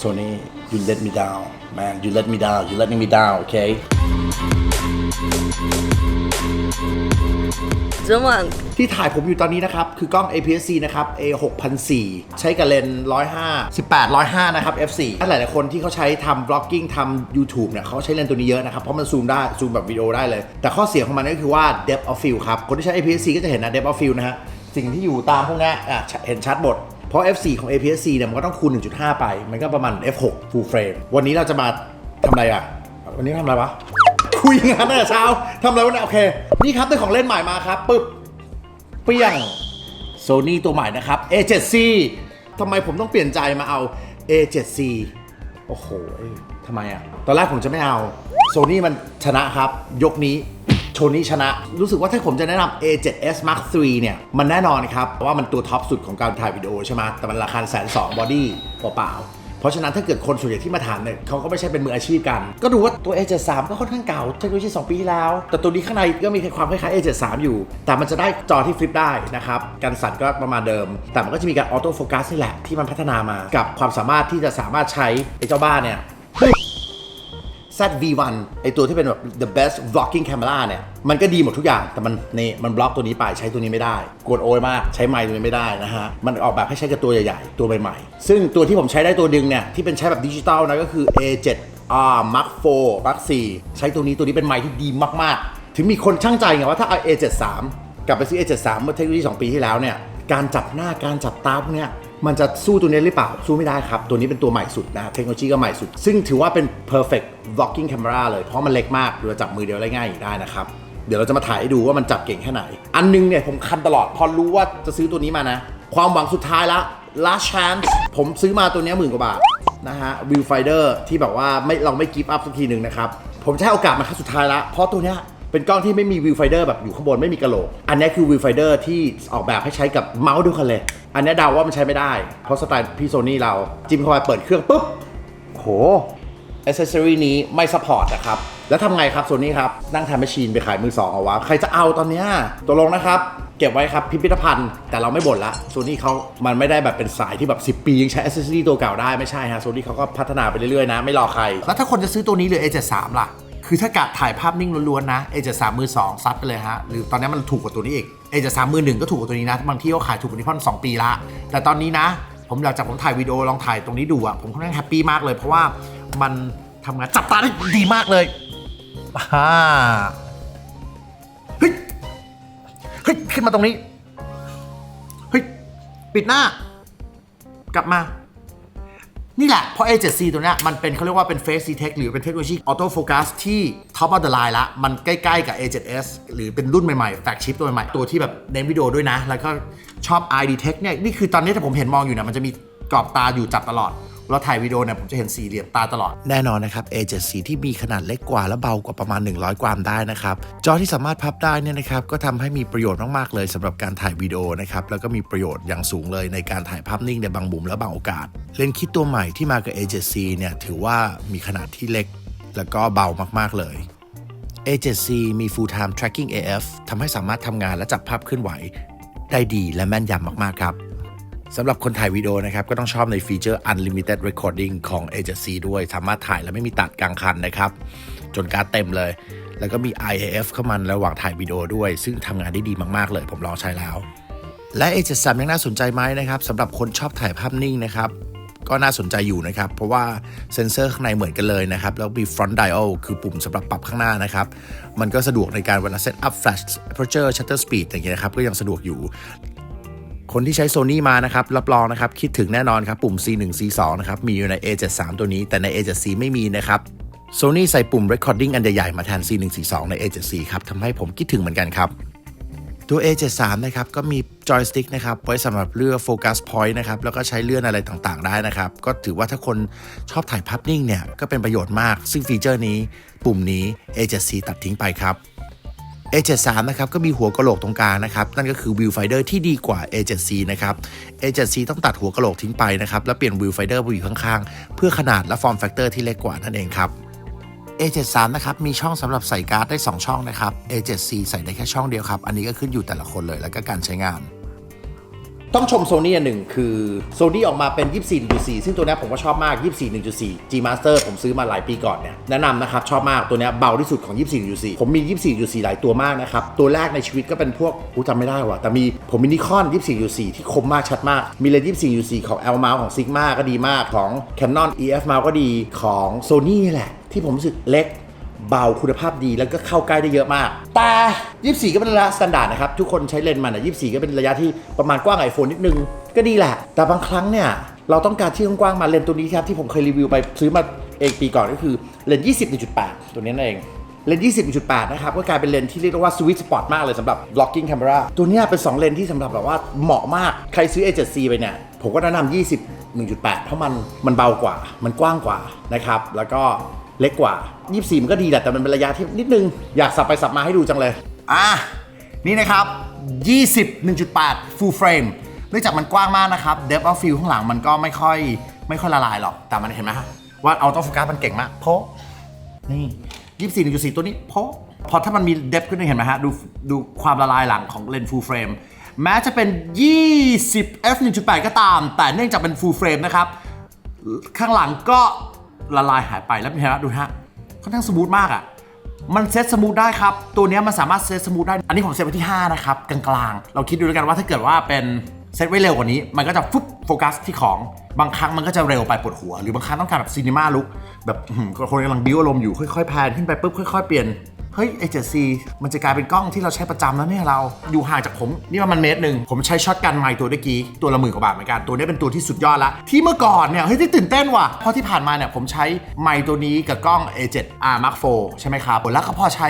Sony you let me down man you let me down you letting me down okay 昨晚ที่ถ่ายผมอยู่ตอนนี้นะครับ คือกล้อง APS-C นะครับ A 6 0 0ใช้กับเลนส์105 18 105 นะครับ f4 ถ้าหลายๆคนที่เขาใช้ทำ vlogging ทำ YouTube เนี่ยเขาใช้เลนส์ตัวนี้เยอะนะครับ เพราะมันซูมได้ ซูมแบบวิดีโอได้เลย แต่ข้อเสียของมันก็คือว่า depth of field ครับ คนที่ใช้ APS-C ก็จะเห็นนะ depth of field นะฮะ สิ่งที่อยู่ตามพวกเนี้ยอะเห็นชัดหมด เพราะ f4 ของ APS-C เนี่ยมันก็ต้องคูณ 1.5 ไป มันก็ประมาณ f6 full frame วันนี้เราจะมาทำอะไรอะ วันนี้ทำอะไรวะ คุยงานตั้งแต่เช้าทำอะไรวะเนี่ยโอเค นี่ครับได้ของเล่นใหม่มาครับปึ๊บ เปี้ยงโซนี่ตัวใหม่นะครับ A7C ทำไมผมต้องเปลี่ยนใจมาเอา A7C โอ้โหทำไมอะ ตอนแรกผมจะไม่เอา โซนี่มันชนะครับ ยกนี้ นี่ชนะ รู้สึกว่าถ้าผมจะแนะนำ A7S Mark III เนี่ย มันแน่นอนครับว่ามันตัวท็อปสุดของการถ่ายวิดีโอใช่ไหมแต่มันราคาแสนสองบอดี้เปล่าเพราะฉะนั้นถ้าเกิดคนส่วนใหญ่ที่มาถามเนี่ยเขาก็ไม่ใช่เป็นมืออาชีพกัน ก็ดูว่าตัว A73 ก็ค่อนข้างเก่าเทคโนโลยี2ปีที่แล้ว แต่ตัวนี้ข้างในก็มีความคล้ายๆ A73 อยู่ แต่มันจะได้จอที่ฟลิปได้นะครับการสั่นก็ประมาณเดิม แต่มันก็จะมีการออโต้โฟกัสนี่แหละที่มันพัฒนามากับความสามารถที่จะสามารถใช้ไอ้เจ้าบ้านเนี่ย ZV1 ไอตัวที่เป็นแบบ the best vlogging camera เนี่ย มันก็ดีหมดทุกอย่าง แต่มันนี่มันบล็อกตัวนี้ไปใช้ตัวนี้ไม่ได้ กดโอยมาก ใช้ไมค์ตัวนี้ไม่ได้นะฮะ มันออกแบบให้ใช้กับตัวใหญ่ๆ ตัวใหม่ๆ ซึ่งตัวที่ผมใช้ได้ตัวดึงเนี่ย ที่เป็นใช้แบบดิจิตอลนะก็คือ A7R Mark 4 Mark 4ใช้ตัวนี้ตัวนี้เป็นไมค์ที่ดีมากๆ ถึงมีคนช่างใจไงว่าถ้าเอา A73 กลับไปซื้อ A73 เมื่อเทคโนโลยี2ปีที่แล้วเนี่ยการจับหน้าการจับตาพวกเนี้ย มันจะสู้ตัวนี้หรือเปล่า สู้ไม่ได้ครับ ตัวนี้เป็นตัวใหม่สุดนะเทคโนโลยีก็ใหม่สุด ซึ่งถือว่าเป็น perfect vlogging camera เลย เพราะมันเล็กมากเราจับมือเดียวได้ง่ายได้นะครับ เดี๋ยวเราจะมาถ่ายให้ดูว่ามันจับเก่งแค่ไหน อันนึงเนี่ยผมคันตลอด พอรู้ว่าจะซื้อตัวนี้มานะ ความหวังสุดท้ายละ last chance ผมซื้อมาตัวนี้หมื่นกว่าบาทนะฮะ viewfinder ที่แบบว่าไม่เราไม่ give up สักทีหนึ่งนะครับผมจะให้โอกาสมันครั้งสุดท้ายละเพราะตัวเนี้ย เป็นกล้องที่ไม่มีวิวไฟเดอร์แบบอยู่ข้างบนไม่มีกระโหลก อันนี้คือวิวไฟเดอร์ที่ออกแบบให้ใช้กับเมาส์ด้วยกันเลย อันนี้เดาว่ามันใช้ไม่ได้ เพราะสไตล์พี่โซนี่เราจิ้มเข้าไปเปิดเครื่องปุ๊บโหอ c เซสซอรีนี้ไม่สปอร์ตนะครับ แล้วทำไงครับโซนี่ครับ นั่งทำแมชชีนไปขายมือสองเอาวะ ใครจะเอาตอนเนี้ยตกลงนะครับ เก็บไว้ครับพิพิธภัณฑ์ แต่เราไม่บ่นละโซนี่เขามันไม่ได้แบบเป็นสายที่แบบ 10 ปี ยังใช้อ c เซสซอรีตัวเก่าได้ไม่ใช่ฮะโซนี่เขาก็พัฒนาไปเรื่อยๆนะ ไม่รอใคร แล้วถ้าคนจะซื้อตัวนี้หรือ A73 ล่ะ คือถ้ากะถ่ายภาพนิ่งล้วนๆนะ A73 มือ2ซัดไปเลยฮะ หรือตอนนี้มันถูกกว่าตัวนี้อีก A73 มือหนึ่งก็ถูกกว่าตัวนี้นะ บางที่เขาขายถูกกว่านี้เพราะมันสองปีละ แต่ตอนนี้นะ ผมหลังจากผมถ่ายวิดีโอลองถ่ายตรงนี้ดูอะผมค่อนข้างแฮปปี้มากเลย เพราะว่ามันทำงานจับตาได้ดีมากเลยอ่าเฮ้ยเฮ้ยขึ้นมาตรงนี้เฮ้ยปิดหน้ากลับมา นี่แหละ เพราะ A7C ตัวเนี้ยมันเป็นเขาเรียกว่าเป็น Face Detect หรือเป็นเทคโนโลยีออโต้โฟกัสที่ Top of the line ละ มันใกล้ๆกับ A7S หรือเป็นรุ่นใหม่ๆ แฟกชิปตัวใหม่ๆ ตัวที่แบบเน้นวิดีโอด้วยนะ แล้วก็ชอบ Eye Detect เนี่ย นี่คือตอนนี้ถ้าผมเห็นมองอยู่เนี่ยมันจะมีกรอบตาอยู่จับตลอด เราถ่ายวิดีโอเนี่ยผมจะเห็นสี่เหลี่ยมตาตลอด แน่นอนนะครับ A7C ที่มีขนาดเล็กกว่าและเบากว่าประมาณ 100 กรัมได้นะครับ จอที่สามารถพับได้เนี่ยนะครับก็ทำให้มีประโยชน์มากๆเลยสำหรับการถ่ายวิดีโอนะครับแล้วก็มีประโยชน์อย่างสูงเลยในการถ่ายภาพนิ่งในบางมุมและบางโอกาส เลนส์คิดตัวใหม่ที่มากับ A7C เนี่ยถือว่ามีขนาดที่เล็ก แล้วก็เบามากๆเลย A7C มี Full Time Tracking AF ทำให้สามารถทำงานและจับภาพเคลื่อนไหว ได้ดีและแม่นยำมาก ๆ ครับ สำหรับคนถ่ายวิดีโอนะครับ ก็ต้องชอบในฟีเจอร์ Unlimited Recording ของ A7C ด้วย สามารถถ่ายแล้วไม่มีตัดกลางคันนะครับ จนการดเต็มเลย แล้วก็มี IAF เข้ามาระหว่างถ่ายวิดีโอด้วย ซึ่งทำงานได้ดีมากๆเลย ผมลองใช้แล้ว และ A73 ยังน่าสนใจไหมนะครับสำหรับคนชอบถ่ายภาพนิ่งนะครับก็น่าสนใจอยู่นะครับ เพราะว่าเซ็นเซอร์ข้างในเหมือนกันเลยนะครับ แล้วมี front dial คือปุ่มสำหรับปรับข้างหน้านะครับ มันก็สะดวกในการเวลา set up flash aperture shutter speed อย่างเงี้ยนะครับ ก็ยังสะดวกอยู่ คนที่ใช้ Sony มานะครับ รับรองนะครับ คิดถึงแน่นอนครับ ปุ่ม C1 C2 นะครับ มีอยู่ใน A73 ตัวนี้ แต่ใน A7C ไม่มีนะครับ Sony ใส่ปุ่ม recording อันใหญ่ๆมาแทน C1 C2 ใน A7C ครับทำให้ผมคิดถึงเหมือนกันครับตัว A73 นะครับก็มีจอยสติ๊กนะครับไว้สำหรับเลือกโฟกัสพอยต์นะครับแล้วก็ใช้เลื่อนอะไรต่างๆ ได้นะครับ ก็ถือว่าถ้าคนชอบถ่ายภาพนิ่งเนี่ย ก็เป็นประโยชน์มาก ซึ่งฟีเจอร์นี้ ปุ่มนี้ A7C ตัดทิ้งไปครับ A73 นะครับก็มีหัวกะโหลกตรงกลางนะครับนั่นก็คือวิวไฟเดอร์ที่ดีกว่า A7C นะครับ A7C ต้องตัดหัวกะโหลกทิ้งไปนะครับแล้วเปลี่ยนวิวไฟเดอร์ไปอยู่ข้างๆ เพื่อขนาดและฟอร์มแฟกเตอร์ที่เล็กกว่านั่นเองครับ A73 นะครับมีช่องสำหรับใส่การ์ดได้ 2 ช่องนะครับ A7C ใส่ได้แค่ช่องเดียวครับ อันนี้ก็ขึ้นอยู่แต่ละคนเลยแล้วก็การใช้งาน ต้องชมโซนี่อันหนึ่งคือโซนี่ออกมาเป็น 24.4 ซึ่งตัวนี้ผมก็ชอบมาก 24.1.4 G Master ผมซื้อมาหลายปีก่อนเนี่ยแนะนำนะครับชอบมากตัวนี้เบาที่สุดของ 24.4 ผมมี 24.4 หลายตัวมากนะครับ ตัวแรกในชีวิตก็เป็นพวกกูจำไม่ได้ว่ะแต่มีผมมีนิคอน 24.4 ที่คมมากชัดมาก มีเลน24.4 ของ L mount ของ Sigma ก็ดีมากของ Canon EF mount ก็ดีของ Sony นี่แหละที่ผมรู้สึกเล็ก เบาคุณภาพดีแล้วก็เข้าใกล้ได้เยอะมาก แต่ 24 ก็เป็นระยะสแตนดาร์ดนะครับ ทุกคนใช้เลนส์มันอะ24 ก็เป็นระยะที่ประมาณกว้างไอโฟนนิดนึง ก็ดีแหละ แต่บางครั้งเนี่ย เราต้องการที่กว้างมาเลนส์ตัวนี้ครับที่ผมเคยรีวิวไปซื้อมาเองปีก่อนก็คือเลนส์20.8 ตัวนี้นั่นเองเลนส์20.8 นะครับ ก็กลายเป็นเลนส์ที่เรียกได้ว่าสวิตสปอร์ตมากเลยสำหรับ blocking camera ตัวนี้เป็น 2 เลนส์ที่สำหรับแบบว่าเหมาะมาก ใครซื้อ A7C ไปเนี่ย ผมก็แนะนำ20 1.8 เพราะมันมันเบากว่า มันกว้างกว่านะครับ แล้วก็ เล็กกว่า 24 มันก็ดีแหละแต่มันเป็นระยะที่นิดนึง อยากสับไปสับมาให้ดูจังเลย อะ นี่นะครับ 20 1.8 full frame เนื่องจากมันกว้างมากนะครับ depth of field ข้างหลังมันก็ไม่ค่อยไม่ค่อยละลายหรอก แต่มันเห็นไหมฮะว่า auto focus มันเก่งมาก เพราะนี่ยี่สิบสี่หนึ่งจุดสี่ตัวนี้เพราะพอถ้ามันมีเดฟขึ้นเห็นไหมฮะ ดูดูความละลายหลังของเลนส์ full frame แม้จะเป็น 20 f 1.8 ก็ตาม แต่เนื่องจากเป็น full frame นะครับ ข้างหลังก็ ละลายหายไปแล้วเห็นไหมดูฮะค่อนข้างสมูทมากอะ่ะมันเซตสมูทได้ครับ ตัวนี้มันสามารถเซตสมูทได้ อันนี้ผมเซตไว้ที่ 5 นะครับ กลางๆ เราคิดดูแล้วกันว่าถ้าเกิดว่าเป็นเซตไว้เร็วกว่านี้ มันก็จะฟุบโฟกัสที่ของ บางครั้งมันก็จะเร็วไปปวดหัว หรือบางครั้งต้องการแบบซีนีมาลุกแบบคนกำลังบิ้วอารมณ์อยู่ค่อยๆแพนขึ้นไปปุ๊บค่อย ๆ เปลี่ยน เฮ้ย A7C มันจะกลายเป็นกล้องที่เราใช้ประจำแล้วเนี่ยเราอยู่ห่างจากผมนี่ประมันเมตรหนึ่งผมใช้ช็อตกันไมค์ตัวเมื่อกี้ตัวละหมื่นกว่าบาทเหมือนกันตัวนี้เป็นตัวที่สุดยอดละที่เมื่อก่อนเนี่ยเฮ้ยที่ตื่นเต้นว่ะเพราะที่ผ่านมาเนี่ยผมใช้ไมค์ตัวนี้กับกล้อง A7R Mark IV ใช่ไหมครับแล้วก็พอใช้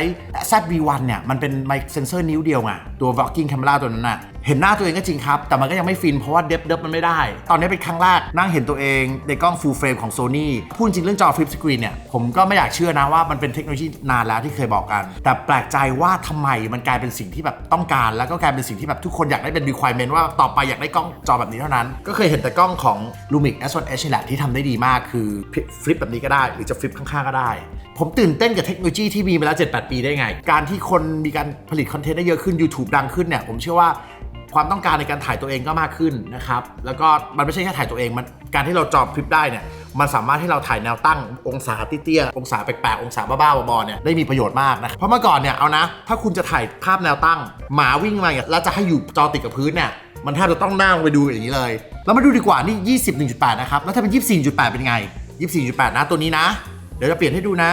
ZV1 เนี่ยมันเป็นไมค์เซนเซอร์นิ้วเดียวไงตัว Vlogging Camera ตัวนั้นน่ะ เห็นหน้าตัวเองก็จริงครับ แต่มันก็ยังไม่ฟินเพราะว่าเดฟเดฟมันไม่ได้ ตอนนี้เป็นครั้งแรกนั่งเห็นตัวเองในกล้อง full frame ของ Sony พูดจริงเรื่องจอ flip screen เนี่ย ผมก็ไม่อยากเชื่อนะว่ามันเป็นเทคโนโลยีนานแล้วที่เคยบอกกัน แต่แปลกใจว่าทำไมมันกลายเป็นสิ่งที่แบบต้องการ แล้วก็กลายเป็นสิ่งที่แบบทุกคนอยากได้เป็น requirement ว่าต่อไปอยากได้กล้องจอแบบนี้เท่านั้น ก็เคยเห็นแต่กล้องของ Lumix S1H นี่แหละที่ทำได้ดีมากคือฟลิปแบบนี้ก็ได้ หรือจะฟลิปข้างๆก็ได้ ผมตื่นเต้นกับเทคโนโลยีที่มีมาแล้ว 7-8 ปีได้ไง การที่คนมีการผลิตคอนเทนต์ได้เยอะขึ้น YouTube ดังขึ้นเนี่ยผมเชื่อว่า ความต้องการในการถ่ายตัวเองก็มากขึ้นนะครับ แล้วก็มันไม่ใช่แค่ถ่ายตัวเองมันการที่เราจอบคลิปได้เนี่ยมันสามารถให้เราถ่ายแนวตั้งองศาเตี้ยๆองศาแปลกๆองศาบ้าๆบอๆเนี่ยได้มีประโยชน์มากนะเพราะเมื่อก่อนเนี่ยเอานะ ถ้าคุณจะถ่ายภาพแนวตั้ง หมาวิ่งมาเนี่ยแล้วจะให้อยู่จอติดกับพื้นเนี่ยมันแทบจะต้องนั่งไปดูอย่างนี้เลย แล้วมาดูดีกว่านี่ 21.8 นะครับ แล้วถ้าเป็น 24.8 เป็นไง 24.8 นะตัวนี้นะ เดี๋ยวจะเปลี่ยนให้ดูนะ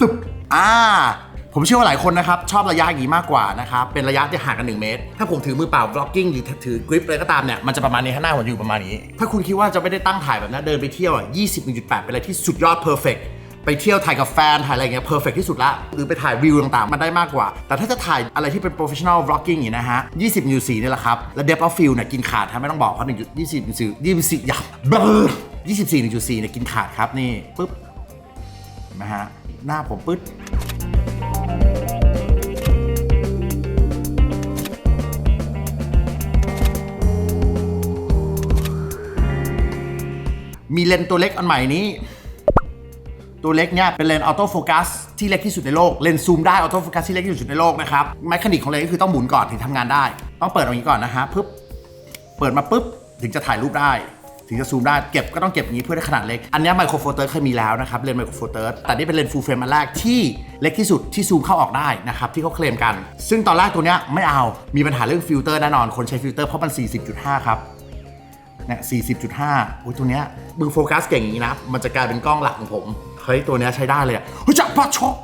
ตึบอ่า ผมเชื่อว่าหลายคนนะครับชอบระยะอย่างนี้มากกว่านะครับเป็นระยะที่ห่างกัน 1 เมตร ถ้าผมถือมือเปล่า blocking หรือถือกริปอะไรก็ตามเนี่ยมันจะประมาณนี้ข้างหน้าผมอยู่ประมาณนี้ ถ้าคุณคิดว่าจะไม่ได้ตั้งถ่ายแบบนั้นเดินไปเที่ยวอะ21.8เป็นอะไรที่สุดยอด perfect ไปเที่ยวถ่ายกับแฟนถ่ายอะไรเงี้ย perfect ที่สุดละหรือไปถ่ายวิวต่างๆ มันได้มากกว่า แต่ถ้าจะถ่ายอะไรที่เป็น professional vlogging อย่างนี้นะฮะ 20.4นี่แหละครับ และ depth of field เนี่ยกินขาดครับไม่ต้องบอกเพราะ20 24 24อย่าเบอร์24.4เนี่ยกินขาดครับนี่ปุ๊บนไมฮะหน้าผมปึ๊ด มีเลนส์ตัวเล็กอันใหม่นี้ ตัวเล็กเนี่ยเป็นเลนส์ออโต้โฟกัสที่เล็กที่สุดในโลก เลนส์ซูมได้ออโต้โฟกัสที่เล็กที่สุดในโลกนะครับแมคานิกของเลนส์ก็คือต้องหมุนก่อนถึงทำงานได้ ต้องเปิดตรงนี้ก่อนนะฮะปึ๊บเปิดมาปุ๊บถึงจะถ่ายรูปได้ถึงจะซูมได้เก็บก็ต้องเก็บอย่างนี้เพื่อได้ขนาดเล็ก อันนี้ไมโครโฟเตอร์เคยมีแล้วนะครับเลนส์ไมโครโฟเตอร์แต่นี่เป็นเลนส์ฟูลเฟรมอันแรกที่เล็กที่สุดที่ซูมเข้าออกได้นะครับที่เขาเคลมกัน ซึ่งตอนแรกตัวเนี้ยไม่เอามีปัญหาเรื่องฟิลเตอร์แน่นอนคนใช้ฟิลเตอร์เพราะมัน 40.5 ครับ เนี่ย40.5โอ้ยตัวเนี้ยมือโฟกัสเก่งอย่างนี้นะ มันจะกลายเป็นกล้องหลักของผม เฮ้ย ตัวเนี้ยใช้ได้เลยอะเฮ้ยจับปะชอบ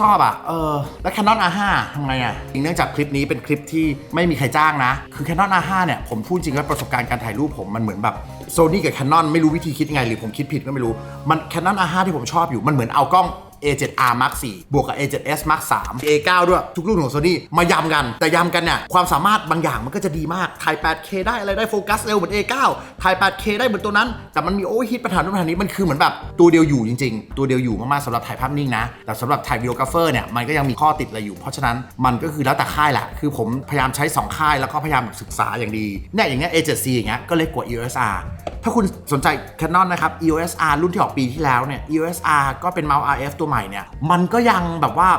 ชอบอะเออ แล้ว Canon R5 ทำไงอะเนื่องจากคลิปนี้เป็นคลิปที่ไม่มีใครจ้างนะ คือ Canon R5 เนี่ย ผมพูดจริงว่าประสบการณ์การถ่ายรูปผมมันเหมือนแบบ Sony กับ Canon ไม่รู้วิธีคิดยังไง หรือผมคิดผิดก็ไม่รู้ มัน Canon R5 ที่ผมชอบอยู่ มันเหมือนเอากล้อง A7R Mark 4 บวกกับ A7S Mark 3 A9 ด้วย ทุกรุ่นของ Sony มายำกัน แต่ยำกันเนี่ย ความสามารถบางอย่างมันก็จะดีมากถ่าย 8K ได้อะไรได้โฟกัสเร็วเหมือน A9 ถ่าย 8K ได้เหมือนตัวนั้น แต่มันมีโอเวอร์ฮิตปัญหาโน้นปัญหานี้มันคือเหมือนแบบตัวเดียวอยู่จริง ๆ ตัวเดียวอยู่มากๆสำหรับถ่ายภาพนิ่งนะ แต่สำหรับถ่ายวิดีโอกราฟเฟอร์เนี่ยมันก็ยังมีข้อติดอะไรอยู่ เพราะฉะนั้นมันก็คือแล้วแต่ค่ายแหละคือผมพยายามใช้ 2 ค่ายแล้วก็พยายามศึกษาอย่างดีเนี่ยอย่างเงี้ย A7C อย่างเงี้ยก็เล็กกว่า EOS R ถ้าคุณสนใจ Canon นะครับ EOS R รุ่นที่ออกปีที่แล้วเนี่ย EOS R ก็เป็นเมาส์ RF ตัวใหม่เนี่ย มันก็ยังแบบว่า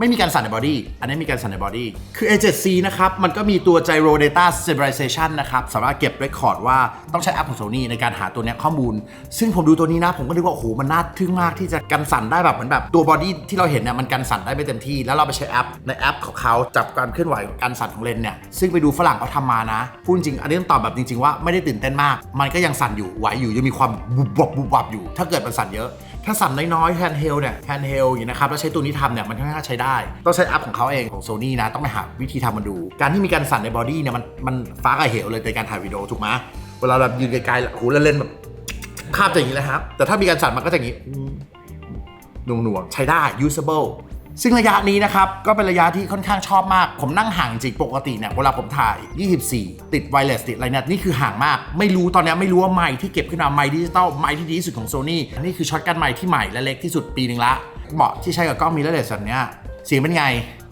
ไม่มีการสั่นในบอดี้ อันนี้มีการสั่นในบอดี้ คือ A7C นะครับ มันก็มีตัว Gyro Data Stabilization นะครับ สามารถเก็บ record ว่าต้องใช้แอปของ Sony ในการหาตัวเนี้ยข้อมูล ซึ่งผมดูตัวนี้นะ ผมก็นึกว่า โอ้โห มันน่าทึ่งมากที่จะกันสั่นได้แบบเหมือนแบบตัวบอดี้ที่เราเห็นเนี่ยมันกันสั่นได้ไม่เต็มที่ แล้วเราไปใช้แอปในแอปของเขาจับการเคลื่อนไหวการสั่นของเลนส์เนี่ยซึ่งไปดูฝรั่งเขาทำมานะพูดจริงอันนี้ต้องตอบแบบจริง ๆ ว่าไม่ได้ตื่นเต้นมาก มันก็ยังสั่นอยู่ไหวอยู่ยังมีความบุบวับบุบวับอยู่ ถ้าเกิดมันสั่นเยอะ ถ้าสั่นน้อยๆแฮนด์เฮลเนี่ยแฮนด์เฮลอย่างนี้นะครับแล้วใช้ตัวนี้ทำเนี่ยมันค่อนข้างใช้ได้ ต้องใช้แอปของเขาเองของโซนี่นะต้องไปหาวิธีทำมาดู การที่มีการสั่นในบอดี้เนี่ยมันมันฟ้ากับเหวเลยในการถ่ายวิดีโอถูกไหมเวลาแบบยืนไกลๆหูเล่นแบบภาพจะอย่างนี้เลยครับแต่ถ้ามีการสั่นมันก็จะอย่างนี้หน่วงๆใช้ได้ usable ซึ่งระยะนี้นะครับก็เป็นระยะที่ค่อนข้างชอบมาก ผมนั่งห่างจริงปกติเนี่ยเวลาผมถ่าย 24 ติดไวเลสติดอะไรเนี่ยนี่คือห่างมาก ไม่รู้ตอนนี้ไม่รู้ว่าไมค์ที่เก็บขึ้นมาไมค์ดิจิตอลไมค์ที่ดีที่สุดของ Sony นี่คือช็อตกันไมค์ที่ใหม่และเล็กที่สุดปีหนึ่งละเหมาะที่ใช้กับกล้องมิเรเลสแบบเนี้ยเสียงเป็นไง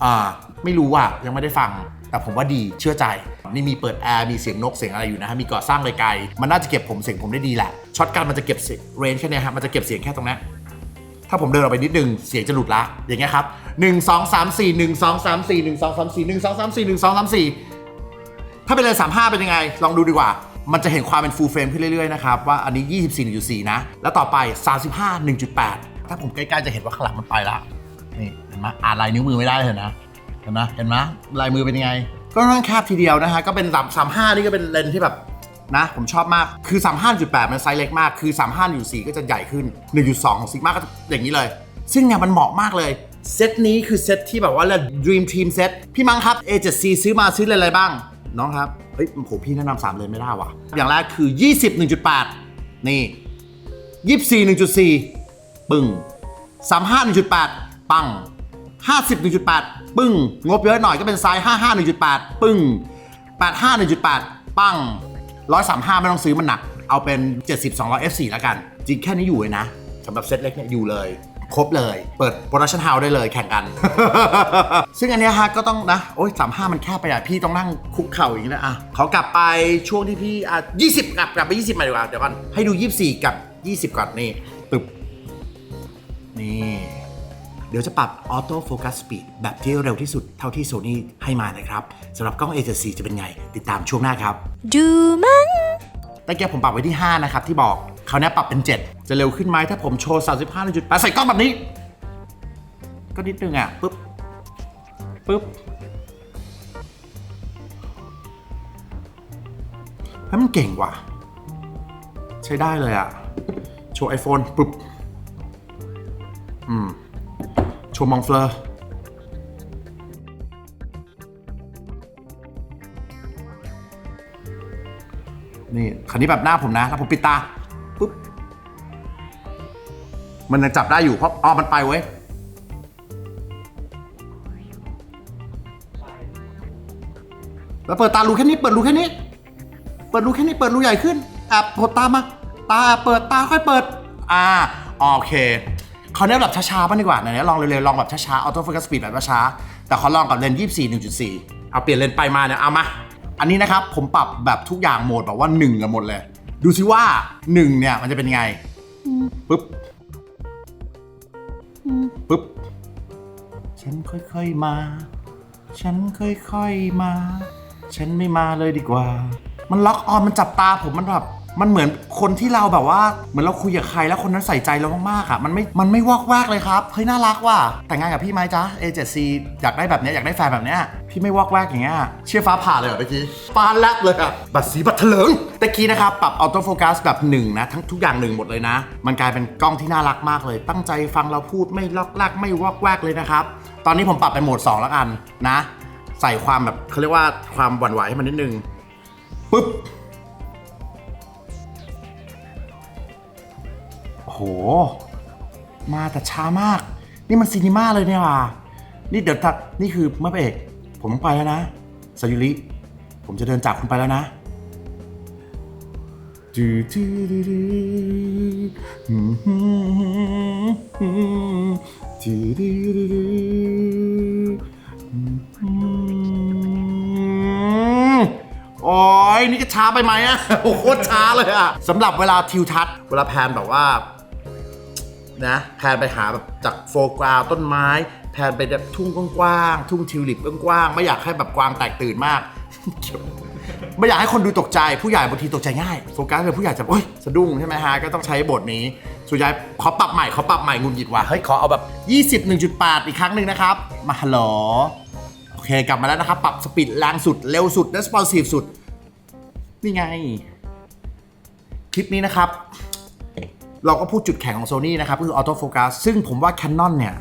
อ่าไม่รู้อะยังไม่ได้ฟัง แต่ผมว่าดีเชื่อใจนี่มีเปิดแอร์มีเสียงนกเสียงอะไรอยู่นะฮะมีก่อสร้างไกลๆมันน่าจะเก็บผมเสียงผมได้ดีแหละช็อตกันมันจะเก็บเรนจ์แค่นี้ฮะมันจะเก็บเสียงแค่ตรงนี้ ถ้าผมเดินออกไปนิดนึงเสียงจะหลุดละ อย่างเงี้ยครับ1 2 3 4 1 2 3 4 1 2 3 4 1 2 3 4 1 2 3 4ถ้าเป็นเลย35เป็นยังไง ลองดูดีกว่า มันจะเห็นความเป็น full frame ขึ้นเรื่อยๆนะครับว่าอันนี้ 24 1.4 นะ แล้วต่อไป 35 1.8 ถ้าผมใกล้ๆจะเห็นว่าข้างหลังมันไปละนี่เห็นไหมอ่านลายนิ้วมือไม่ได้เลยนนะเห็นไหมเห็นไหมลายมือเป็นยังไงก็ค่อนข้างแคบทีเดียวนะฮะก็เป็น3 35นี่ก็เป็นเลนส์ที่แบบ นะผมชอบมากคือ 35.8 มันไซส์เล็กมาก คือ 35.4 ก็จะใหญ่ขึ้น 1.2 ของซิกมาก็อย่างนี้เลย ซึ่งเนี่ยมันเหมาะมากเลย เซตนี้คือเซตที่แบบว่าเรา Dream Team Set พี่มังครับ A7C ซื้อมาซื้ออะไรบ้าง น้องครับ เฮ้ยโหพี่แนะนำสามเลนไม่ได้ว่ะ อย่างแรกคือ 20 1.8 นี่ 24 1.4 ปึ้ง 35 1.8 ปัง 50 1.8 ปึ้ง งบเยอะหน่อยก็เป็นไซส์55 1.8 ปึ้ง 85 1.8ปัง135ไม่ต้องซื้อมันหนัก เอาเป็น 70 200 F4 แล้วกัน จริงแค่นี้อยู่เลยนะสำหรับเซตเล็กเนี่ยอยู่เลย ครบเลย เปิดโปรดักชั่นเฮาได้เลยแข่งกัน ซึ่งอันเนี้ยฮะก็ต้องนะ โอ้ย35มันแคบไปอะพี่ต้องนั่งคุกเข่าอย่างนี้นะอะเขากลับไปช่วงที่พี่อะ20กลับกลับไป20มาดีกว่าเดี๋ยวก่อนให้ดู24กับ20ก่อนนี่ตึบนี่ ดี๋ยวจะปรับ Auto Focus Speed แบบที่เร็วที่สุดเท่าที่ Sony ให้มานะครับสำหรับกล้อง A7C จะเป็นไง ติดตามช่วงหน้าครับ ดูมันตะเกียบผมปรับไว้ที่ 5 นะครับ ที่บอกคราวนี้ปรับเป็น 7 จะเร็วขึ้นไหมถ้าผมโชว์ 35 1.8ใส่กล้องแบบนี้ ก็นิดนึงอะปึ๊บปึ๊บเฮ้ยมันเก่งว่ะ ใช้ได้เลยอะ โชว์ iPhone ปึ๊บอืมโชวมองเฟลอร์นี่คันนี้แบบหน้าผมนะ แล้วผมปิดตาปุ๊บ มันยังจับได้อยู่เพราะอ๋อมันไปเว้ย แล้วเปิดตารูแค่นี้ เปิดรูแค่นี้ เปิดรูแค่นี้ เปิดรูใหญ่ขึ้นแอบกดตามมาตาแอบเปิดตาค่อยเปิด อ่า โอเค เขาเนี้ยแบบช้าๆบ้างดีกว่าไหนๆลองเร็วๆลองแบบช้าๆออโต้โฟกัสสปีดแบบช้าๆแต่เขาลองกับเลนส์24 1.4 เอาเปลี่ยนเลนส์ไปมาเนี่ยเอามา อันนี้นะครับผมปรับแบบทุกอย่างโหมดแบบว่า1กันหมดเลย ดูซิว่า 1 เนี่ยมันจะเป็นยังไงปึ๊บปึ๊บฉันค่อยๆมา ฉันค่อยๆมา ฉันไม่มาเลยดีกว่า มันล็อกออนมันจับตาผมมันแบบ มันเหมือนคนที่เราแบบว่าเหมือนเราคุยกับใครแล้วคนนั้นใส่ใจเรามากๆอะมันไม่มันไม่วอกแวกเลยครับเฮ้ยน่ารักว่ะแต่งงานกับพี่ไหมจ๊ะ A7C อยากได้แบบเนี้ยอยากได้แฟนแบบเนี้ยพี่ไม่วอกแวกอย่างเงี้ยเชื่อฟ้าผ่าเลยเหรอเมื่อกี้ฟ้าแลบเลยอะบัตรสีบัตรเถลิงตะกี้นะครับปรับออโต้โฟกัสแบบหนึ่งนะทั้งทุกอย่างหนึ่งหมดเลยนะ มันกลายเป็นกล้องที่น่ารักมากเลย ตั้งใจฟังเราพูดไม่ล็อกแรกไม่วอกแวกเลยนะครับตอนนี้ผมปรับไปโหมด 2 แล้วกันนะ ใส่ความแบบเขาเรียกว่าความหวั่นไหวให้มันนิดนึงปึ๊บ โอ้โห มาแต่ช้ามาก นี่มันซีนีมาเลยเนี่ยว่ะนี่เดี๋ยวทักนี่คือเมื่อพระเอก ผมต้องไปแล้วนะสายุริ ผมจะเดินจากคุณไปแล้วนะดูดูดูดูดูดูดูดูโอ้ยนี่ก็ช้าไปไหมอะโหโคตรช้าเลยอะสำหรับเวลาทิวทัศน์เวลาแพนแบบว่า นะแพนไปหาแบบจากโฟกราวต้นไม้ แพนไปแบบทุ่งกว้างๆทุ่งทิวลิปกว้างๆไม่อยากให้แบบกวางแตกตื่นมาก ไม่อยากให้คนดูตกใจผู้ใหญ่บางทีตกใจง่ายโฟกัสเลยผู้ใหญ่จะโอ๊ยสะดุ้งใช่ไหมฮะก็ต้องใช้บทนี้สุดท้ายขอปรับใหม่ขอปรับใหม่งุนหงิดว่ะเฮ้ยขอเอาแบบ 21.8 อีกครั้งหนึ่งนะครับ มาฮัลโหลโอเคกลับมาแล้วนะครับ ปรับสปีดแรงสุดเร็วสุด responsive สุด นี่ไง คลิปนี้นะครับ เราก็พูดจุดแข็งของ Sony นะครับก็คือ auto focus ซึ่งผมว่า Canon เนี่ย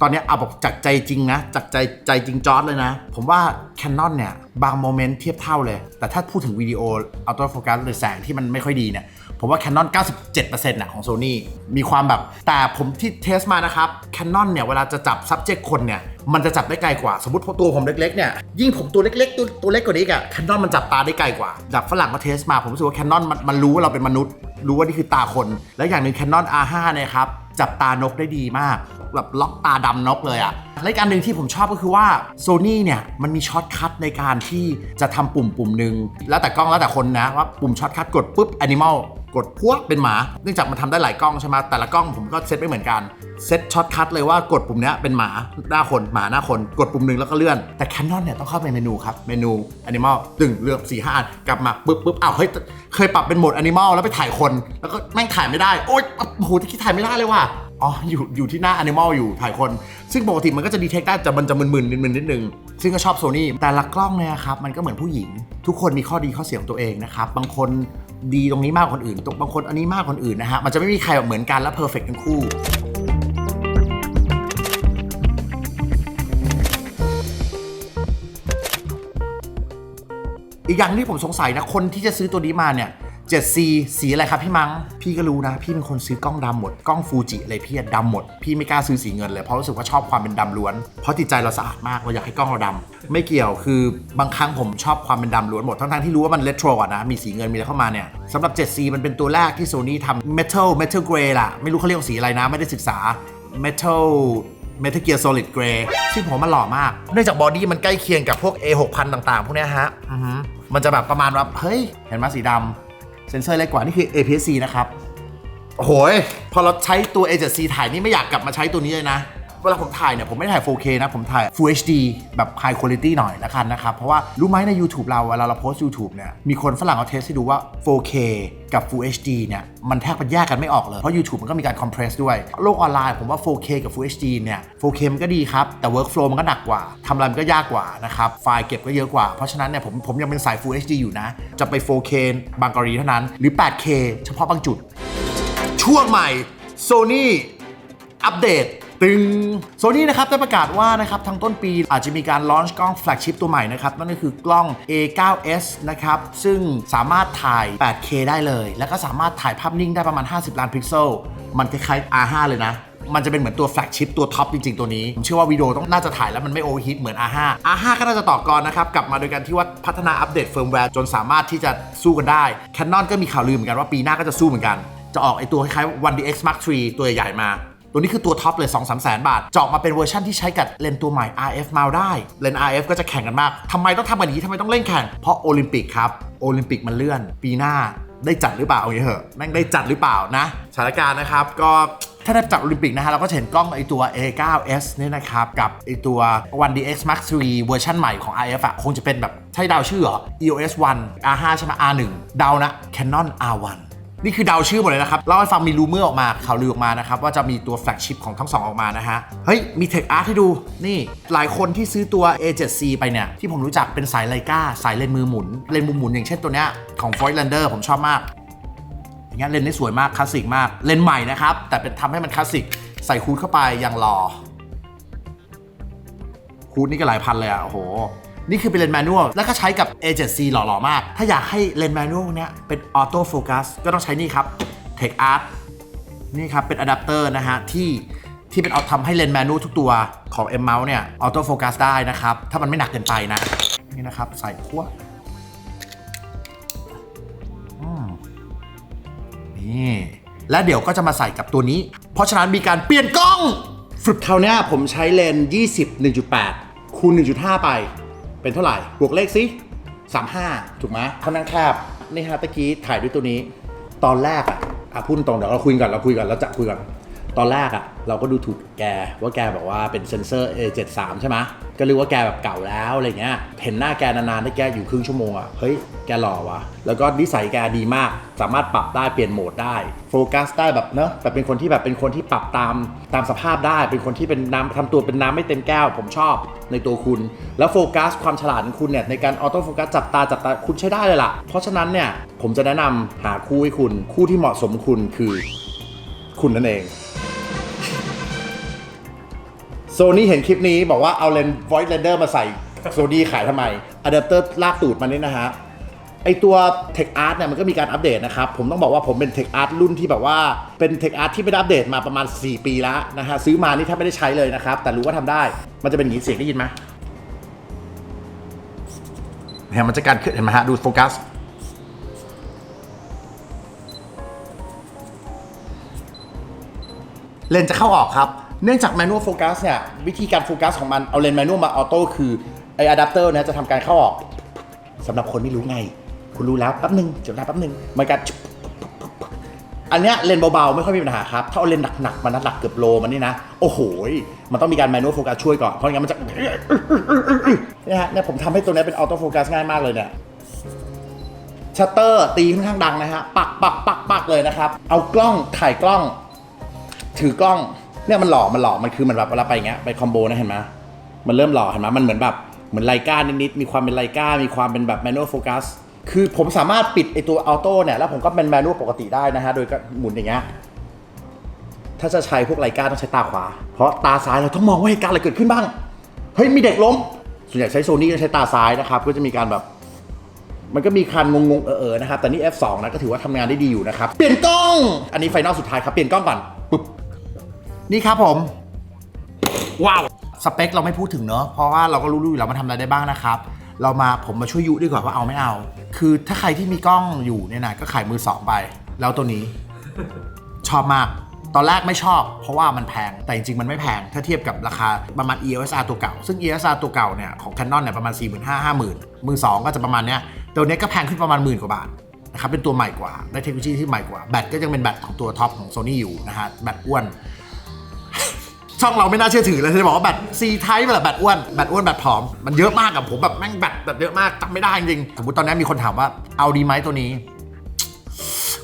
ตอนนี้เอาบอกจากใจจริงนะ จากใจใจจริงจอร์ดเลยนะ ผมว่า Canon เนี่ย บางโมเมนต์เทียบเท่าเลย แต่ถ้าพูดถึงวิดีโอออโต o าโฟกัสหรือแสงที่มันไม่ค่อยดีเนี่ย ผมว่า Canon 97%นะของ Sony มีความแบบ แต่ผมที่เทสมานะครับ Canon เนี่ย เวลาจะจับ subject คนเนี่ย มันจะจับได้ไกลกว่า สมมติตัวผมเล็กๆเนี่ย ยิ่งผมตัวเล็กๆ ตัวตัวเล็กกว่านี้อีกอะ Canon มันจับตาได้ไกลกว่าแบบฝรั่งก็เทสมา ผมรู้สึกว่า Canon มันมันรู้ว่าเราเป็นมนุษย์ รู้ว่านี่คือตาคน และอย่างหนึ่ง Canon R5 เนี่ยครับ จับตานกได้ดีมาก แบบล็อกตาดำนกเลยอะและอีกอันหนึ่งที่ผมชอบก็คือว่า Sony เนี่ยมันมีช็อตคัทในการที่จะทำปุ่มปุ่มหนึ่งแล้วแต่กล้องแล้วแต่คนนะว่าปุ่มช็อตคัทกดปุ๊บ Animal กดพวกเป็นหมา เนื่องจากมันทำได้หลายกล้องใช่ไหมแต่ละกล้องผมก็เซตไม่เหมือนกัน เซตช็อตคัทเลยว่ากดปุ่มนี้เป็นหมาหน้าคนหมาหน้าคน กดปุ่มหนึ่งแล้วก็เลื่อน แต่ Canon เนี่ยต้องเข้าไปเมนูครับ เมนู Animal ตึงเลือก4 5อันกลับมาปุ๊บปุ๊บอ้าวเฮ้ยเคยปรับเป็นโหมด Animal แล้วไปถ่ายคน แล้วก็แม่งถ่ายไม่ได้ โอ๊ยโอ้โหที่คิดถ่ายไม่ได้เลยว่ะอ๋ออยู่อยู่ที่หน้า Animal อยู่ถ่ายคน ซึ่งปกติมันก็จะดีเทคได้แต่มันจะมึนมึนๆนิดนึงซึ่งก็ชอบโซนี่แต่ละกล้องเนี่ยครับมันก็เหมือนผู้หญิง ทุกคนมีข้อดีข้อเสียของตัวเองนะครับบางคน ดีตรงนี้มากกว่าคนอื่นตรงบางคนอันนี้มากกว่าคนอื่นนะฮะ มันจะไม่มีใครแบบเหมือนกันและเพอร์เฟกทั้งคู่ อีกอย่างที่ผมสงสัยนะ คนที่จะซื้อตัวนี้มาเนี่ย 7C สีอะไรครับพี่มัง พี่ก็รู้นะ พี่เป็นคนซื้อกล้องดำหมด กล้องฟูจิอะไรพี่อะดำหมด พี่ไม่กล้าซื้อสีเงินเลยเพราะรู้สึกว่าชอบความเป็นดำล้วน เพราะจิตใจเราสะอาดมากเราอยากให้กล้องเราดำไม่เกี่ยวคือบางครั้งผมชอบความเป็นดำล้วนหมด ทั้งๆที่รู้ว่ามันเลโทรอะนะ มีสีเงินมีอะไรเข้ามาเนี่ยสำหรับ 7C มันเป็นตัวแรกที่โซนี่ทำ metal metal gray ล่ะ ไม่รู้เขาเรียกว่าสีอะไรนะ ไม่ได้ศึกษา metal Metal Gear Solid Grey ซึ่งผมมันหล่อมาก เนื่องจากบอดี้มันใกล้เคียงกับพวก A 6 0 0ต่างๆ พวกเนี้ยฮะอือหือมันจะแบบประมาณว่าเฮ้ย เห็นไหมสีดำ เซนเซอร์เล็กกว่า นี่คือ APS-C นะครับ โอ้โหยพอเราใช้ตัว A7C ถ่ายนี่ไม่อยากกลับมาใช้ตัวนี้เลยนะ เวลาผมถ่ายเนี่ยผมไม่ได้ถ่าย 4K นะผมถ่าย Full HD แบบ High Quality หน่อยละกันนะครับ เพราะว่ารู้ไหมใน YouTube เราเวลาเราโพสต์ YouTube เนี่ยมีคนฝรั่งเอาเทสให้ดูว่า 4K กับ Full HD เนี่ยมันแทบมันแยกกันไม่ออกเลย เพราะ YouTube มันก็มีการ compress ด้วย โลกออนไลน์ผมว่า 4K กับ Full HD เนี่ย 4K มันก็ดีครับ แต่ workflow มันก็หนักกว่าทำอะไรมันก็ยากกว่านะครับไฟล์เก็บก็เยอะกว่า เพราะฉะนั้นเนี่ยผมผมยังเป็นสาย Full HD อยู่นะ จะไป 4K บางกรณีเท่านั้นหรือ 8K เฉพาะบางจุด ช่วงใหม่ Sony อัปเดต ตึง Sony นะครับได้ประกาศว่านะครับทั้งต้นปีอาจจะมีการลอนช์กล้องแฟลกชิพตัวใหม่นะครับนั่นก็คือกล้อง A9s นะครับซึ่งสามารถถ่าย 8K ได้เลย แล้วก็สามารถถ่ายภาพนิ่งได้ประมาณ 50 ล้านพิกเซล มันคล้ายๆ R5 เลยนะมันจะเป็นเหมือนตัวแฟลกชิพตัวท็อปจริง ๆ ตัวนี้ ผมเชื่อว่าวิดีโอต้องน่าจะถ่ายแล้วมันไม่โอเวอร์ฮีทเหมือน R5 R5 ก็น่าจะต่อกรนะครับ กลับมาโดยการที่ว่าพัฒนาอัปเดตเฟิร์มแวร์จนสามารถที่จะสู้กันได้ Canon ก็มีข่าวลือเหมือนกันว่าปีหน้าก็จะสู้เหมือนกัน จะออกไอตัวคล้ายๆ 1DX Mark III ตัวใหญ่ๆมา ตัวนี้คือตัวท็อปเลย2 3แสนบาท เจาะมาเป็นเวอร์ชันที่ใช้กับเลนส์ตัวใหม่ RF m o u ได้ เลนส์ RF ก็จะแข่งกันมากทำไมต้องทำแบบนี้ทำไมต้องเล่นแข่ง เพราะโอลิมปิกครับโอลิมปิกมันเลื่อน ปีหน้าได้จัดหรือเปล่าเอางี้เถอะแม่งได้จัดหรือเปล่านะสถานการณ์นะครับก็ถ้าได้จัดโอลิมปิกนะฮะเราก็เห็นกล้องไอตัว A9s เนี่ยนะครับ กับไอตัว 1DX Mark III เวอร์ชันใหม่ของ RF อะคงจะเป็นแบบใช่ดาวชื่อเหรอ EOS 1 R5 ใช่ไหม R1 เดานะ Canon R1 นี่คือเดาชื่อหมดเลยนะครับเล่าให้ฟังมีรูเมอร์ออกมาข่าวลือออกมานะครับว่าจะมีตัวแฟลกชิพของทั้งสองออกมานะฮะ เฮ้ย มี Tech Art ให้ดูนี่หลายคนที่ซื้อตัว A7C ไปเนี่ย ที่ผมรู้จักเป็นสายไลกาสายเลนมือหมุน เลนมุมหมุนอย่างเช่นตัวเนี้ยของ f o y l a n d e r ผมชอบมากอย่างเงี้ยเลนส์นี่สวยมากคลาสสิกมากเลนใหม่นะครับแต่เป็นทำให้มันคลาสสิกใส่ฮูดเข้าไปอย่างหล่อฮูดนี่ก็หลายพันเลยอะโอ้โห นี่คือเป็นเลนส์แมนนวลแล้วก็ใช้กับ A7C หล่อๆมาก ถ้าอยากให้เลนส์แมนนวลเนี้ยเป็นออโต้โฟกัสก็ต้องใช้นี่ครับ Tech Art นี่ครับเป็นอะแดปเตอร์นะฮะที่ที่เป็นเอาทำให้เลนส์แมนนวลทุกตัวของ M Mount เนี่ยออโต้โฟกัสได้นะครับ ถ้ามันไม่หนักเกินไปนะ นี่นะครับใส่ขั้วนี่และเดี๋ยวก็จะมาใส่กับตัวนี้ เพราะฉะนั้นมีการเปลี่ยนกล้องฝึกคราวนี้ผมใช้เลนส์20 1.8คูณ1.5 ไป เป็นเท่าไหร่ บวกเลขสิ35 ถูกไหมเขานั่งแคบนี่ฮะตะกี้ถ่ายด้วยตัวนี้ ตอนแรกอะอะพูดตรงเดี๋ยวเราคุยกันเราคุยกันเราจะคุยกัน ตอนแรกอะเราก็ดูถูกแกว่าแกบอกว่าเป็นเซนเซอร์ A73 ใช่ไหมก็รู้ว่าแกแบบเก่าแล้วอะไรเงี้ยเห็นหน้าแกนานๆได้แกอยู่ครึ่งชั่วโมงอะเฮ้ยแกหล่อวะแล้วก็นิสัยแกดีมาก สามารถปรับได้เปลี่ยนโหมดได้โฟกัสได้แบบเนอะแบบเป็นคนที่แบบเป็นคนที่ปรับตามตามสภาพได้เป็นคนที่เป็นน้ำทำตัวเป็นน้ำไม่เต็มแก้ว ผมชอบในตัวคุณ แล้วโฟกัสความฉลาดของคุณเนี่ยในการออโต้โฟกัสจับตาจับตาคุณใช้ได้เลยล่ะ เพราะฉะนั้นเนี่ยผมจะแนะนำหาคู่ให้คุณคู่ที่เหมาะสมคุณคือคุณนั่นเอง โซนี่เห็นคลิปนี้บอกว่าเอาเลนส์ voice render มาใส่โซนี่ขายทำไมอะแดปเตอร์ลากตูดมันนี่นะฮะไอตัว Tech Art เนี่ยมันก็มีการอัปเดตนะครับ ผมต้องบอกว่าผมเป็น Tech Art รุ่นที่แบบว่าเป็น Tech Art ที่ไม่ได้อัปเดตมาประมาณ 4 ปีแล้วนะฮะซื้อมานี่แทบไม่ได้ใช้เลยนะครับ แต่รู้ว่าทำได้มันจะเป็นอย่างนี้เสียงได้ยินไหมเห็นมันจะการขึ้นเห็นไหมฮะดูโฟกัส เลนส์จะเข้าออกครับ เนื่องจาก manual focus เนี่ยวิธีการโฟกัสของมันเอาเลนส์ manual มาออโต้คือไออะแดปเตอร์นี่ยจะทำการเข้าออกสำหรับคนไม่รู้ไง คุณรู้แล้วแป๊บหนึ่งเดี๋ยวแป๊บหนึ่งมันการอันเนี้ยเลนส์เบาๆ ไม่ค่อยมีปัญหาครับ ถ้าเอาเลนส์หนักๆ มันหนักเกือบโลมันนี่นะ โอ้โห มันต้องมีการ manual focus ช่วยก่อน เพราะงั้นมันจะเนี่ยฮะเนี่ยผมทำให้ตัวเนี้ยเป็นออโต้โฟกัสง่ายมากเลยเนี่ยชัตเตอร์ตีค่อนข้างดังนะฮะ ปักปักปักปักเลยนะครับ เอากล้องถ่ายกล้อง ถือกล้อง เนี่ยมันหล่อมันหล่อมันคือมันแบบเวลาไปอย่างเงี้ยไปคอมโบนะเห็นไหมมันเริ่มหล่อเห็นไหมมันเหมือนแบบเหมือนไลกานิดๆมีความเป็นไลกามีความเป็นแบบแมนนวลโฟกัสคือผมสามารถปิดไอตัวออโต้เนี่ยแล้วผมก็เป็นแมนนวลปกติได้นะฮะโดยก็หมุนอย่างเงี้ยถ้าจะใช้พวกไลกาต้องใช้ตาขวา เพราะตาซ้ายเราต้องมองว่าเหตุการณ์อะไรเกิดขึ้นบ้างเฮ้ยมีเด็กล้ม ส่วนใหญ่ใช้โซนี่ก็ใช้ตาซ้ายนะครับก็จะมีการแบบ มันก็มีคันงงๆเออๆนะครับแต่นี่ F2 นะก็ถือว่าทำงานได้ดีอยู่นะครับเปลี่ยนกล้อง อันนี้ไฟนอลสุดท้ายครับเปลี่ยนกล้องก่อน นี่ครับผม ว้าว สเปคเราไม่พูดถึงเนอะเพราะว่าเราก็รู้ๆอยู่แล้วมันทำอะไรได้บ้างนะครับ เรามาผมมาช่วยยุดีกว่าว่าเอาไม่เอา คือถ้าใครที่มีกล้องอยู่เนี่ยนะก็ขายมือสองไป แล้วตัวนี้ ชอบมาก ตอนแรกไม่ชอบ เพราะว่ามันแพง แต่จริงๆ มันไม่แพง ถ้าเทียบกับราคาประมาณ EOS R ตัวเก่า ซึ่ง EOS R ตัวเก่าเนี่ยของ Canon เนี่ยประมาณ 4 5 0 0 0 50,000มือ2ก็จะประมาณเนี้ยตัวเนี้ยก็แพงขึ้นประมาณหมื่นกว่าบาทนะครับเป็นตัวใหม่กว่าได้เทคโนโลยีที่ใหม่กว่า แบตก็ยังเป็นแบตของตัวท็อปของ Sony อยู่นะฮะแบตอ้วน ช่องเราไม่น่าเชื่อถือเลยจะบอกว่าแบต C type แบบแบตอ้วนแบตอ้วนแบตผอม มันเยอะมากกับผมแบบแม่งแบตแบบเยอะมากจำไม่ได้จริงสมมติตอนนี้มีคนถามว่าเอาดีไหมตัวนี้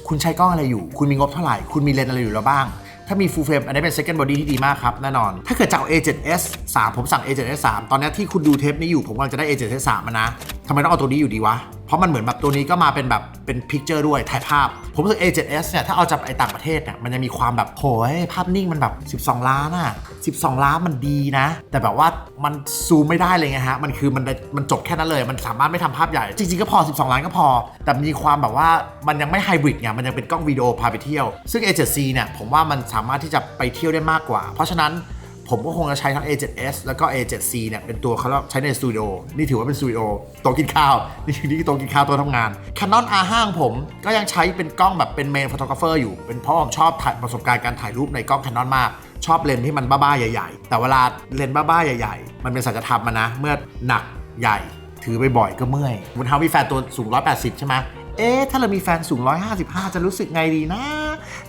คุณใช้กล้องอะไรอยู่ คุณมีงบเท่าไหร่ คุณมีเลนส์อะไรอยู่แล้วบ้าง ถ้ามี full frame อันนี้เป็น second body ที่ดีมากครับแน่นอน ถ้าเกิดจะเอา A7S 3 ผมสั่ง A7S 3ตอนนี้ที่คุณดูเทปนี้อยู่ผมกำลังจะได้ A7S 3มานะทำไมต้องเอาตัวนี้อยู่ดีวะ เพราะมันเหมือนแบบตัวนี้ก็มาเป็นแบบเป็น picture ด้วยถ่ายภาพ ผมรู้สึก A7S เนี่ย ถ้าเอาจากไอต่างประเทศเนี่ย มันจะมีความแบบโหยภาพนิ่งมันแบบ 12 ล้านอะ12 ล้านมันดีนะ แต่แบบว่ามันซูมไม่ได้เลยไงฮะ มันคือมันมันจบแค่นั้นเลย มันสามารถไม่ทำภาพใหญ่ จริง ๆ ก็พอ 12 ล้านก็พอ แต่มีความแบบว่ามันยังไม่ไฮบริดไง มันยังเป็นกล้องวิดีโอพาไปเที่ยว ซึ่ง A7C เนี่ย ผมว่ามันสามารถที่จะไปเที่ยวได้มากกว่า เพราะฉะนั้น ผมก็คงจะใช้ทั้ง A7S แล้วก็ A7C เนี่ยเป็นตัวเขาใช้ในสตูดิโอ นี่ถือว่าเป็นสตูดิโอโต๊ะกินข้าว นี่คือนี่โต๊ะกินข้าวโต๊ะทำงาน Canon R5 ของผมก็ยังใช้เป็นกล้องแบบเป็นเมนฟ o โตกราฟเฟอร์อยู่ เป็นเพราะผมชอบถ่ายประสบการณ์การถ่ายรูปในกล้อง Canon มาก ชอบเลนส์ที่มันบ้าๆใหญ่ ๆ แต่เวลาเลนส์บ้าๆใหญ่ ๆ มันเป็นสัจธรรมานะ เมื่อหนักใหญ่ ถือบ่อยๆก็เมื่อยมุนเฮามีแฟนตัวสูง 180 ใช่ไหมเอ๊ะ ถ้าเรามีแฟนสูง 155 จะรู้สึกไงดีนะ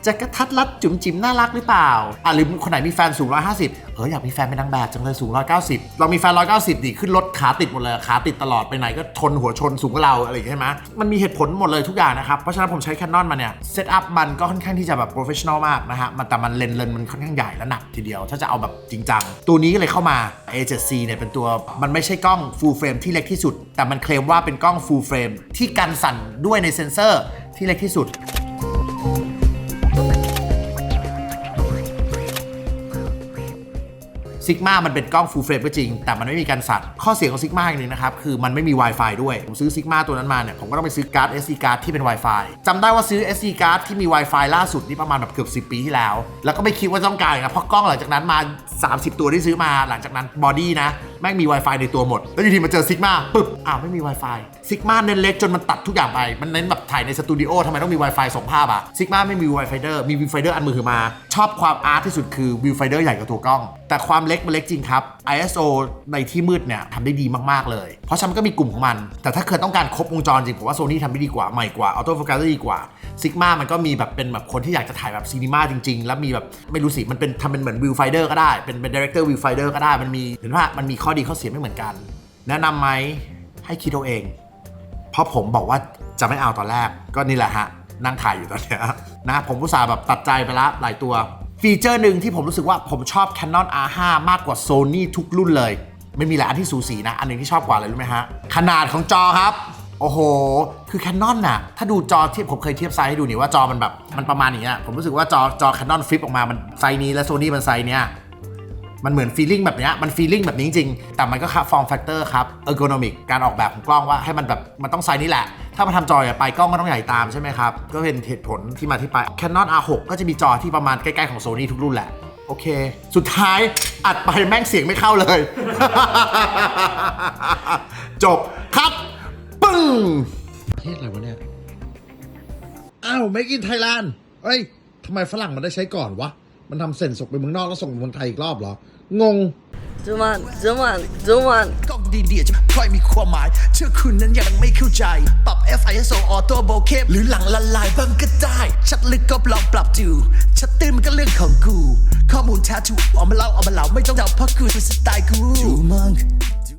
จะกระทัดรัดจุ๋มจิ๋มน่ารักหรือเปล่า อะหรือคนไหนมีแฟนสูง 150 เอออยากมีแฟนเป็นนางแบบจังเลยสูง 190 เรามีแฟน 190 ดิขึ้นรถขาติดหมดเลยขาติดตลอดไปไหนก็ชนหัวชนสูงกว่าเราอะไรอย่างเงี้ยใช่ไหมมันมีเหตุผลหมดเลยทุกอย่างนะครับ เพราะฉะนั้นผมใช้ Canon มาเนี่ยเซตอัพมันก็ค่อนข้างที่จะแบบโปรเฟชชั่นอลมากนะฮะมันแต่มันเลนส์เลนมันค่อนข้างใหญ่และหนักทีเดียว ถ้าจะเอาแบบจริงจังตัวนี้ก็เลยเข้ามา A7C เนี่ยเป็นตัวมันไม่ใช่กล้อง full frame ที่เล็กที่สุด แต่มันเคลมว่าเป็นกล้อง full frame ที่กันสั่นด้วยในเซนเซอร์ที่เล็กที่สุด ซิกมามันเป็นกล้อง full frame ก็จริง แต่มันไม่มีการสั่นข้อเสียของซิกมาอีกหนึงนะครับ คือมันไม่มี Wi-Fi ด้วย ผมซื้อซิกมาตัวนั้นมาเนี่ย ผมก็ต้องไปซื้อการ์ด SD card ที่เป็น Wi-Fi จำได้ว่าซื้อ SD card ที่มี Wi-Fi ล่าสุดนี่ประมาณแบบเกือบ 10 ปีที่แล้ว แล้วก็ไม่คิดว่าต้องการนะเพราะกล้องหลังจากนั้นมา 30 ตัวที่ซื้อมาหลังจากนั้นบอดี้นะแม่งมี Wi-Fi ในตัวหมดแล้วอยู่ทีมาเจอซิกมาปึ๊บอ้าวไม่มี Wi-Fi ซิกมาเน้นเล็กจนมันตัดทุกอย่างไปมันเน้นแบบถ่ายในสตูดิโอทำไมต้องมี Wi-Fi ส่งภาพอะซิกมาไม่มี Wi-Fi เดอร์มี Viewfinder อันมือถือมา ชอบความอาร์ตที่สุดคือ Viewfinder ใหญ่กว่าตัวกล้องแต่ความเล็กมันเล็กจริงครับ ISO ในที่มืดเนี่ยทำได้ดีมากๆเลย เพราะฉะนั้นก็มีกลุ่มของมัน แต่ถ้าเกิดต้องการครบวงจรจริงผมว่าโซนี่ทำได้ดีกว่าใหม่กว่าออโต้โฟกัสได้ดีกว่าซิกมามันก็มีแบบเป็นแบบคนที่อยากจะถ่ายแบบซีนีมาจริง ๆ แล้วมีแบบไม่รู้สิ มันเป็นทำเป็นเหมือนวิวไฟเดอร์ก็ได้ เป็นเป็นดีเรคเตอร์วิวไฟเดอร์ก็ได้ มันมีเห็นว่ามันมีข้อดีข้อเสียไม่เหมือนกัน แนะนำไหมให้คิดเอาเอง เพราะผมบอกว่าจะไม่เอาตอนแรกก็นี่แหละฮะนั่งถ่ายอยู่ตอนเนี้ยนะผมอุตส่าห์แบบตัดใจไปละหลายตัว ฟีเจอร์หนึ่งที่ผมรู้สึกว่าผมชอบ Canon R5 มากกว่า Sony ทุกรุ่นเลยไม่มีหลายอันที่สูสีนะ อันหนึ่งที่ชอบกว่าเลยรู้ไหมฮะ ขนาดของจอครับ โอ้โห คือ Canon น่ะ ถ้าดูจอเทียบผมเคยเทียบไซส์ให้ดูนี่ว่าจอมันแบบ มันประมาณอย่างเงี้ยผมรู้สึกว่าจอจอ Canon ฟลิปออกมา มันไซส์นี้และ Sony มันไซส์เนี้ยมันเหมือนฟีลิ่งแบบเนี้ยมันฟีลิ่งแบบนี้จริง แต่มันก็ครับฟอร์มแฟกเตอร์ครับเออร์โกนอมิกการออกแบบของกล้องว่าให้มันแบบมันต้องไซส์นี้แหละ ถ้ามาทำจอใหญ่ไปกล้องก็ต้องใหญ่ตามใช่ไหมครับ ก็เป็นเหตุผลที่มาที่ไป Canon R6 ก็จะมีจอที่ประมาณใกล้ๆของ Sony ทุกรุ่นแหละ โอเค สุดท้ายอัดไปแม่งเสียงไม่เข้าเลย จบครับ ปึ้งประเทศอะไรวะเนี่ย อ้าว Make in Thailand เอ้ยทำไมฝรั่งมันได้ใช้ก่อนวะ มันทำเซ็นส่งไปเมืองนอกแล้วส่งไปเมืองไทยอีกรอบเหรอ งง zoom on zoom on zoom on กล้องดีๆจะค่อยมีความหมาย เชื่อคุณนั้นยังไม่เข้าใจ ปรับ FISO Auto Bokeh หรือหลังละลายบ้างก็ได้ ชัดลึกก็ลองปรับดูชัดตื้นมันก็เรื่องของกู ข้อมูลแท้ถูกเอามาเล่าเอามาเล่าไม่ต้องเดาเพราะกูคือสไตล์กูจูมัง